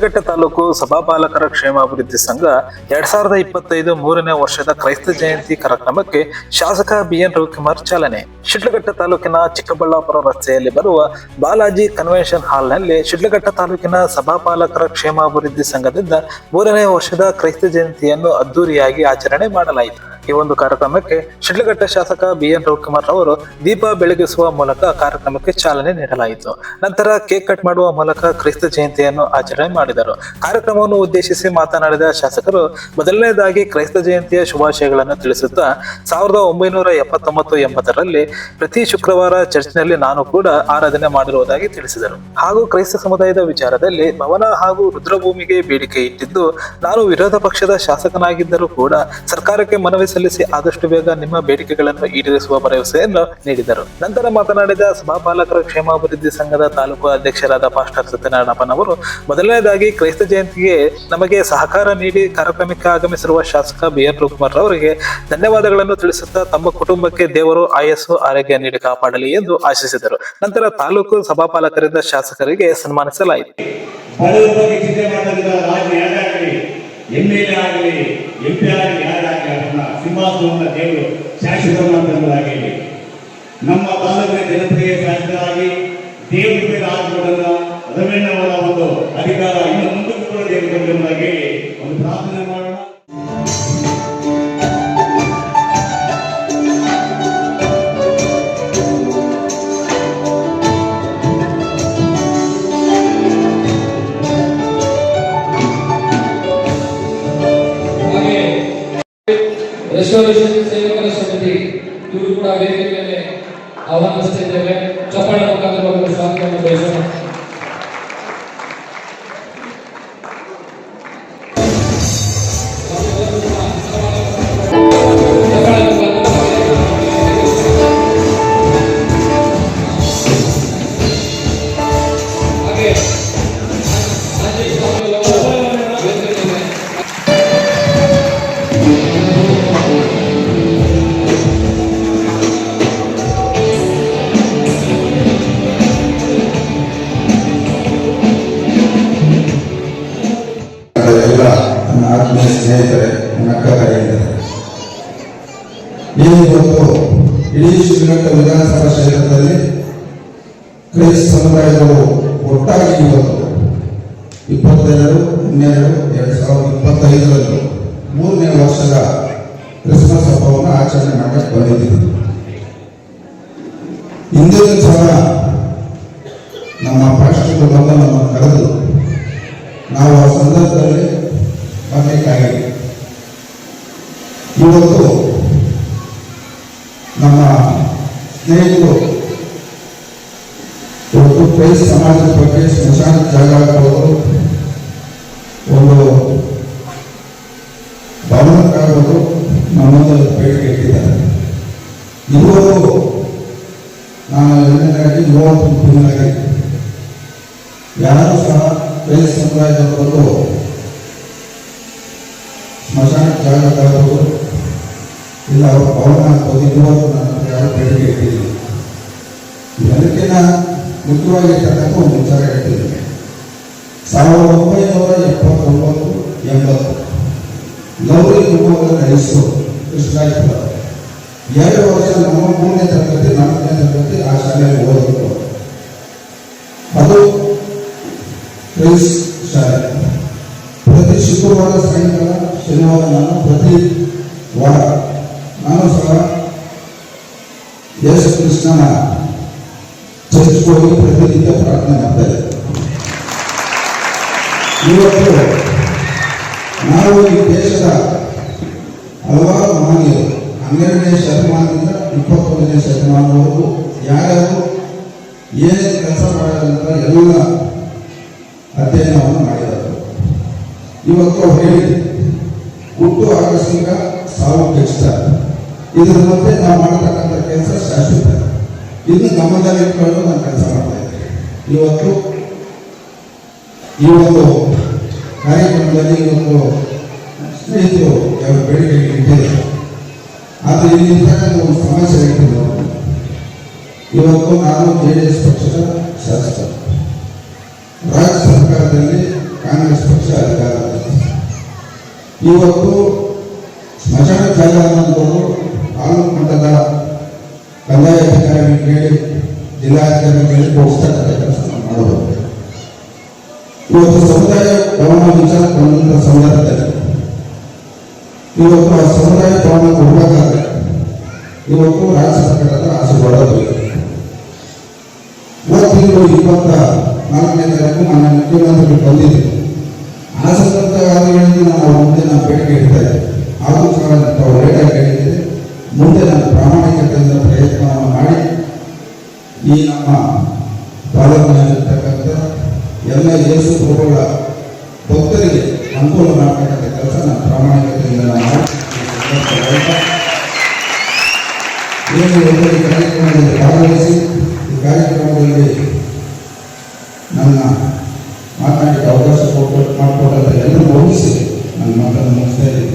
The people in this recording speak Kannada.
ಶಿಡ್ಲಘಟ್ಟ ತಾಲೂಕು ಸಭಾಪಾಲಕರ ಕ್ಷೇಮಾಭಿವೃದ್ಧಿ ಸಂಘ ಎರಡ್ ಸಾವಿರದ ಇಪ್ಪತ್ತೈದು ಮೂರನೇ ವರ್ಷದ ಕ್ರೈಸ್ತ ಜಯಂತಿ ಕಾರ್ಯಕ್ರಮಕ್ಕೆ ಶಾಸಕ ಬಿಎನ್ ರವಿಕುಮಾರ್ ಚಾಲನೆ. ಶಿಡ್ಲಘಟ್ಟ ತಾಲೂಕಿನ ಚಿಕ್ಕಬಳ್ಳಾಪುರ ರಸ್ತೆಯಲ್ಲಿ ಬರುವ ಬಾಲಾಜಿ ಕನ್ವೆನ್ಷನ್ ಹಾಲ್ನಲ್ಲಿ ಶಿಡ್ಲಘಟ್ಟ ತಾಲೂಕಿನ ಸಭಾಪಾಲಕರ ಕ್ಷೇಮಾಭಿವೃದ್ಧಿ ಸಂಘದಿಂದ ಮೂರನೇ ವರ್ಷದ ಕ್ರೈಸ್ತ ಜಯಂತಿಯನ್ನು ಅದ್ದೂರಿಯಾಗಿ ಆಚರಣೆ ಮಾಡಲಾಯಿತು. ಈ ಒಂದು ಕಾರ್ಯಕ್ರಮಕ್ಕೆ ಶಿಡ್ಲಘಟ್ಟ ಶಾಸಕ ಬಿಎನ್ ರವಿಕುಮಾರ್ ಅವರು ದೀಪ ಬೆಳಗಿಸುವ ಮೂಲಕ ಕಾರ್ಯಕ್ರಮಕ್ಕೆ ಚಾಲನೆ ನೀಡಲಾಯಿತು. ನಂತರ ಕೇಕ್ ಕಟ್ ಮಾಡುವ ಮೂಲಕ ಕ್ರಿಸ್ತ ಜಯಂತಿಯನ್ನು ಆಚರಣೆ ಮಾಡಿದರು. ಕಾರ್ಯಕ್ರಮವನ್ನು ಉದ್ದೇಶಿಸಿ ಮಾತನಾಡಿದ ಶಾಸಕರು, ಮೊದಲನೇದಾಗಿ ಕ್ರೈಸ್ತ ಜಯಂತಿಯ ಶುಭಾಶಯಗಳನ್ನು ತಿಳಿಸುತ್ತಾ, ಸಾವಿರದ ಒಂಬೈನೂರ ಎಪ್ಪತ್ತೊಂಬತ್ತು ಎಂಬತ್ತರಲ್ಲಿ ಪ್ರತಿ ಶುಕ್ರವಾರ ಚರ್ಚ್ನಲ್ಲಿ ನಾನು ಕೂಡ ಆರಾಧನೆ ಮಾಡಿರುವುದಾಗಿ ತಿಳಿಸಿದರು. ಹಾಗೂ ಕ್ರೈಸ್ತ ಸಮುದಾಯದ ವಿಚಾರದಲ್ಲಿ ಭವನ ಹಾಗೂ ರುದ್ರಭೂಮಿಗೆ ಬೇಡಿಕೆ ಇಟ್ಟಿದ್ದು, ನಾನು ವಿರೋಧ ಪಕ್ಷದ ಶಾಸಕನಾಗಿದ್ದರೂ ಕೂಡ ಸರ್ಕಾರಕ್ಕೆ ಮನವಿ ಸಲ್ಲಿಸಿ ಆದಷ್ಟು ಬೇಗ ನಿಮ್ಮ ಬೇಡಿಕೆಗಳನ್ನು ಈಡೇರಿಸುವ ಭರವಸೆಯನ್ನು ನೀಡಿದರು. ನಂತರ ಮಾತನಾಡಿದ ಸಭಾಪಾಲಕರ ಕ್ಷೇಮಾಭಿವೃದ್ಧಿ ಸಂಘದ ತಾಲೂಕು ಅಧ್ಯಕ್ಷರಾದ ಪಾಸ್ಟರ್ ಸತ್ಯನಾರಾಯಣಪ್ಪನವರು ಮೊದಲನೇದಾಗಿ ಕ್ರೈಸ್ತ ಜಯಂತಿಗೆ ನಮಗೆ ಸಹಕಾರ ನೀಡಿ ಕಾರ್ಯಕ್ರಮಕ್ಕೆ ಆಗಮಿಸಿರುವ ಶಾಸಕ ಬಿ ಎನ್ ರವಿಕುಮಾರ್ ಅವರಿಗೆ ಧನ್ಯವಾದಗಳನ್ನು ತಿಳಿಸುತ್ತಾ ತಮ್ಮ ಕುಟುಂಬಕ್ಕೆ ದೇವರು ಆಯಸ್ಸು, ಆರೋಗ್ಯ ನೀಡಿ ಕಾಪಾಡಲಿ ಎಂದು ಆಶಿಸಿದರು. ನಂತರ ತಾಲೂಕು ಸಭಾಪಾಲಕರಿಂದ ಶಾಸಕರಿಗೆ ಸನ್ಮಾನಿಸಲಾಯಿತು. ಎಂ ಎಲ್ ಎ ಆಗಲಿ, ಎಂ ಪಿ ಆಗಲಿ ಸಿಂಹಾಸನವನ್ನ ದೇವರು ಶಾಶ್ವತವಾಗಿ ನಮ್ಮ ತಾಲೂಕಿನ ಜನಪ್ರಿಯ ಶಾಸಕರಾಗಿ ದೇವರ ಮೇಲೆ ಆತ್ಮಗಳನ್ನ ರಮೇಣ್ಣವರ ಒಂದು ಅಧಿಕಾರ ಇನ್ನು ಮುಂದಕ್ಕೂ ಕೂಡ ದೇವರು ಇವರು ಕೂಡ ವೇದಿಕೆ ಮೇಲೆ ಆಹ್ವಾನಿಸ್ತಿದ್ದೇವೆ ಚಪ್ಪಾಳೆ ಮುಖಾಂತರ ಸ್ವಾಗತವನ್ನು ಬಯಸೋಣ ಸ್ನೇಹಿತರೆ ನನ್ನ ಅಕ್ಕ ತಾಯಿಯಂದಿರೆ ಈ ಇವತ್ತು ಇಡೀ ಶ್ರೀಲಂಕ ವಿಧಾನಸಭಾ ಕ್ಷೇತ್ರದಲ್ಲಿ ಕ್ರೈಸ್ತ ಸಮುದಾಯಗಳು ಒಟ್ಟಾಗಿ ಇವತ್ತು ಇಪ್ಪತ್ತೆರಡು ಹನ್ನೆರಡು ಎರಡು ಸಾವಿರದ ಇಪ್ಪತ್ತೈದರಲ್ಲಿ ಮೂರನೇ ವರ್ಷದ ಕ್ರಿಸ್ಮಸ್ ಹಬ್ಬವನ್ನು ಆಚರಣೆ ಮಾಡಕ್ಕೆ ಬಂದಿದ್ದೀವಿ ಹಿಂದಿನ ಸಲ ನಮ್ಮ ಪಾಸ್ಟರ್ಗಳು ಬಂದು ನಮ್ಮನ್ನು ಕರೆದು ನಾವು ಆ ಸಂದರ್ಭದಲ್ಲಿ ಬರಬೇಕಾಗಿದೆ ಇವತ್ತು ನಮ್ಮ ಸ್ನೇಹಿತರು ಇವತ್ತು ಕ್ರೈಸ್ತ ಸಮಾಜದ ಬಗ್ಗೆ ಸ್ಮಶಾನ ಜಾಗ ಒಂದು ಭವನಕ್ಕಾಗೋದು ನಮ್ಮೊಂದು ಬೇಡಿಕೆ ಇಟ್ಟಿದ್ದಾರೆ. ಇದುವರೆಗೂ ನಾನು ಎರಡನೇದಾಗಿ ಯುವ ಗುಂಪಿನಾಗಿ ಯಾರು ಸಹ ಕ್ರೈಸ್ತ ಸಮುದಾಯದವರು ಸ್ಮಶಾನ ಜಾಗಕ್ಕಾಗ್ಬೋದು ಇಲ್ಲ ಅವ್ರ ಭವನ ಆಗ್ಬೋದು ಇದುವರೆಗೂ ಹತ್ರ ಯಾರು ಬೇಡಿಕೆ ಇಟ್ಟಿದ್ದೀನಿ ಇದಕ್ಕಿಂತ ಮುಖ್ಯವಾಗಿರ್ತಕ್ಕಂಥ ಒಂದು ವಿಚಾರ ಹೇಳ್ತಿದ್ದೀನಿ ಸಾವಿರದ ಒಂಬೈನೂರ ಎಪ್ಪತ್ತೊಂಬತ್ತು, ಎಂಬತ್ತು. ಗೌರಿ ಕುಟುಂಬದ ನಡೆಸು ಕೃಷ್ಣಾಜಪುರ ಎರಡು ವರ್ಷ ನಮ್ಮ ಮೂರನೇ ತರಗತಿ, ನಾಲ್ಕನೇ ತರಗತಿ ಆ ಶಾಲೆಯಲ್ಲಿ ಓದಿತ್ತು ಅದು ಕ್ರೈಸ್ ಶಾಲೆ. ಪ್ರತಿ ಶುಕ್ರವಾರ ಸಾಯಂಕಾಲ ಶನಿವಾರ ನಾನು ಪ್ರತಿ ವಾರ ನಾನು ಸಹ ಯೇಸು ಕೃಷ್ಣನ ಚರ್ಚ್ಗೆ ಹೋಗಿ ಪ್ರತಿನಿತ್ಯ ಪ್ರಾರ್ಥನೆ ಮಾಡ್ತಾ ಇವತ್ತು ನಾವು ಈ ದೇಶದ ಹಲವಾರು ಮಹನೀಯರು, ಹನ್ನೆರಡನೇ ಶತಮಾನದಿಂದ ಇಪ್ಪತ್ತೊಂದನೇ ಶತಮಾನದವರೆಗೂ ಯಾರ್ಯಾರು ಏನೇನು ಕೆಲಸ ಮಾಡಿದಂತ ಎಲ್ಲ ಅಧ್ಯಯನವನ್ನು ಮಾಡಿದರು ಇವತ್ತು ಹೇಳಿ ಹುಟ್ಟು ಆಕಸ್ಮಿಕ ಸಾವು ಖಚಿತ ಇದರ ಮಧ್ಯೆ ನಾವು ಮಾಡತಕ್ಕಂಥ ಕೆಲಸ ಶಾಶ್ವತ ಇದು ಗಮನದಲ್ಲಿ ಇಟ್ಕೊಂಡು ನಾನು ಕೆಲಸ ಮಾಡ್ತಾ ಇವತ್ತು ಇವತ್ತು ಈ ಒಂದು ಕಾರ್ಯಕ್ರಮದಲ್ಲಿ ಇವತ್ತು ಸ್ನೇಹಿತರು ಯಾವ ಬೇಡಿಕೆ ಇಟ್ಟಿದೆ ಆದರೆ ಇಲ್ಲಿ ಇರ್ತಕ್ಕಂಥ ಒಂದು ಸಮಸ್ಯೆ ಇಟ್ಟಿದ್ರು ಇವತ್ತು ನಾನು ಜೆ ಡಿ ಎಸ್ ಪಕ್ಷದ ಶಾಸಕ. ರಾಜ್ಯ ಸರ್ಕಾರದಲ್ಲಿ ಕಾಂಗ್ರೆಸ್ ಪಕ್ಷ ಅಧಿಕಾರ ಇವತ್ತು ಸ್ಮಶಾನ ಜಾಗ ಅನ್ನೋದು ತಾಲೂಕು ಮಟ್ಟದ ಕಂದಾಯ ಅಧಿಕಾರಿಗಳಿಗೆ ಜಿಲ್ಲಾಧಿಕಾರಿಗಳಿಗೆ ಹೇಳಿ ಕೊಡಿಸ್ತಕ್ಕಂಥ ಕೆಲಸ ನಾವು ಮಾಡಬಹುದು ಇವತ್ತು ಸಮುದಾಯ ಭವನ ವಿಚಾರ ಬಂದಂಥ ಸಂದರ್ಭದಲ್ಲಿ ಇವತ್ತು ಸಮುದಾಯ ಭವನ ಕೊಡಬೇಕಾದ್ರೆ ಇವತ್ತು ರಾಜ್ಯ ಸರ್ಕಾರದ ಆಶೀರ್ವಾದ ತಿಂಗಳು ಇಪ್ಪತ್ತ ನಾಲ್ಕನೇ ತಾರೀಕು ನನ್ನ ಮುಖ್ಯಮಂತ್ರಿಗಳು ಬಂದಿದ್ದೆ ಆ ಸಂದರ್ಭದಲ್ಲಿ ನಾನು ಅವ್ರ ಮುಂದೆ ನಾನು ಬೇಡಿಕೆ ಇಡ್ತಾ ಇದ್ದೆ ಆದರೂ ಸಹ ಮುಂದೆ ನಾನು ಪ್ರಾಮಾಣಿಕತೆಯಿಂದ ಪ್ರಯತ್ನವನ್ನು ಮಾಡಿ ಈ ನಮ್ಮ ತಾಲೂಕಿನಲ್ಲಿರ್ತಕ್ಕಂಥ ಎಲ್ಲ ಯೇಸು ಪ್ರಭುಗಳ ಭಕ್ತರಿಗೆ ಅನುಕೂಲ ಮಾಡತಕ್ಕಂಥ ಕೆಲಸ ನನ್ನ ಪ್ರಾಮಾಣಿಕತೆಯಿಂದ ನಾನು. ಏನು ಕಾರ್ಯಕ್ರಮದಲ್ಲಿ ಭಾಗವಹಿಸಿ, ಈ ಕಾರ್ಯಕ್ರಮದಲ್ಲಿ ನನ್ನ ಮಾತನಾಡಲಿಕ್ಕೆ ಅವಕಾಶ ಕೊಟ್ಟು ಮಾಡಿಕೊಟ್ಟಂತ ಎಲ್ಲರೂ ಗೌರವಿಸಿ ನನ್ನ ಮಾತನ್ನು ಮುಗಿಸ್ತಾ ಇದ್ದೀನಿ.